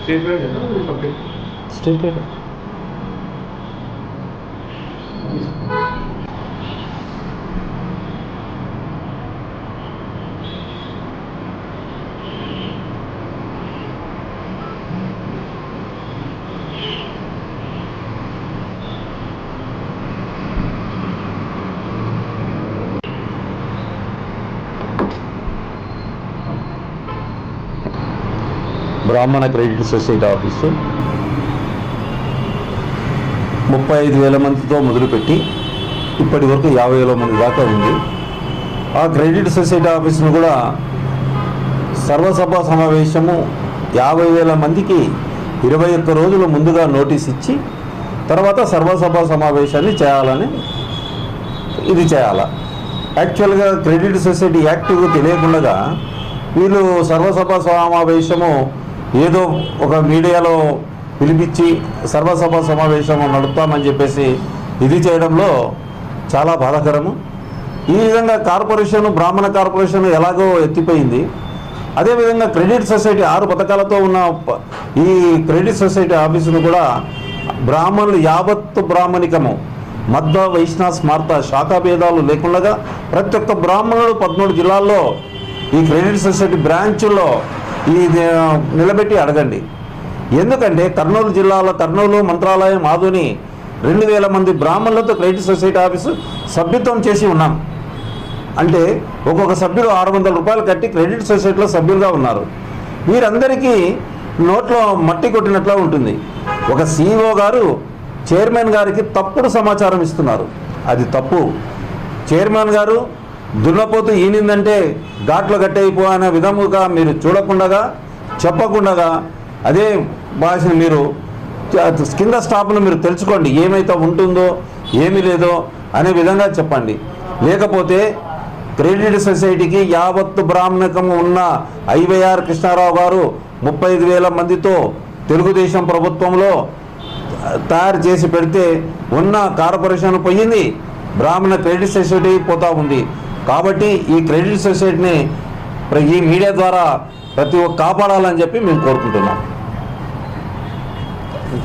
state bank okay state bank బ్రాహ్మణ credit society office. ముప్పై ఐదు వేల మందితో మొదలుపెట్టి ఇప్పటి వరకు యాభై వేల మంది దాకా ఉంది. ఆ క్రెడిట్ సొసైటీ ఆఫీసును కూడా సర్వసభ సమావేశము యాభై వేల మందికి ఇరవై ఒక్క రోజుల ముందుగా నోటీస్ ఇచ్చి తర్వాత సర్వసభ సమావేశాన్ని చేయాలని ఇది చేయాల. యాక్చువల్గా క్రెడిట్ సొసైటీ యాక్టివ్ తెలియకుండా వీళ్ళు సర్వసభ సమావేశము ఏదో ఒక మీడియాలో పిలిపించి సర్వసభ సమావేశం నడుపుతామని చెప్పేసి ఇది చేయడంలో చాలా బాధాకరము. ఈ విధంగా కార్పొరేషన్ బ్రాహ్మణ కార్పొరేషన్ ఎలాగో ఎత్తిపోయింది. అదేవిధంగా క్రెడిట్ సొసైటీ ఆరు పథకాలతో ఉన్న ఈ క్రెడిట్ సొసైటీ ఆఫీసును కూడా బ్రాహ్మణులు యావత్తు బ్రాహ్మణికము. మద్ద వైష్ణ స్మార్త శాఖాభేదాలు లేకుండగా లేకుండా ప్రతి ఒక్క బ్రాహ్మణుడు పదమూడు జిల్లాల్లో ఈ క్రెడిట్ సొసైటీ బ్రాంచుల్లో ఈ నిలబెట్టి అడగండి. ఎందుకంటే కర్నూలు జిల్లాలో కర్నూలు మంత్రాలయం ఆదుని రెండు వేల మంది బ్రాహ్మణులతో క్రెడిట్ సొసైటీ ఆఫీసు సభ్యత్వం చేసి ఉన్నాం. అంటే ఒక్కొక్క సభ్యుడు ఆరు వందల రూపాయలు కట్టి క్రెడిట్ సొసైటీలో సభ్యులుగా ఉన్నారు. వీరందరికీ నోట్లో మట్టి కొట్టినట్లా ఉంటుంది. ఒక సీఈఓ గారు చైర్మన్ గారికి తప్పుడు సమాచారం ఇస్తున్నారు. అది తప్పు. చైర్మన్ గారు దున్నపోతు ఈనిందంటే ఘాట్లు గట్టయిపో అనే విధముగా మీరు చూడకుండా చెప్పకుండగా అదే భాషను మీరు కింద స్టాప్ను మీరు తెలుసుకోండి ఏమైతే ఉంటుందో ఏమీ లేదో అనే విధంగా చెప్పండి. లేకపోతే క్రెడిట్ సొసైటీకి యావత్తు బ్రాహ్మణకము ఉన్న ఐవైఆర్ కృష్ణారావు గారు ముప్పై ఐదు వేల మందితో తెలుగుదేశం ప్రభుత్వంలో తయారు చేసి పెడితే ఉన్న కార్పొరేషన్ పోయింది బ్రాహ్మణ క్రెడిట్ సొసైటీ పోతా ఉంది. కాబట్టి ఈ క్రెడిట్ సొసైటీని ఈ మీడియా ద్వారా ప్రతి ఒక్క కాపాడాలని చెప్పి మేము కోరుకుంటున్నాం.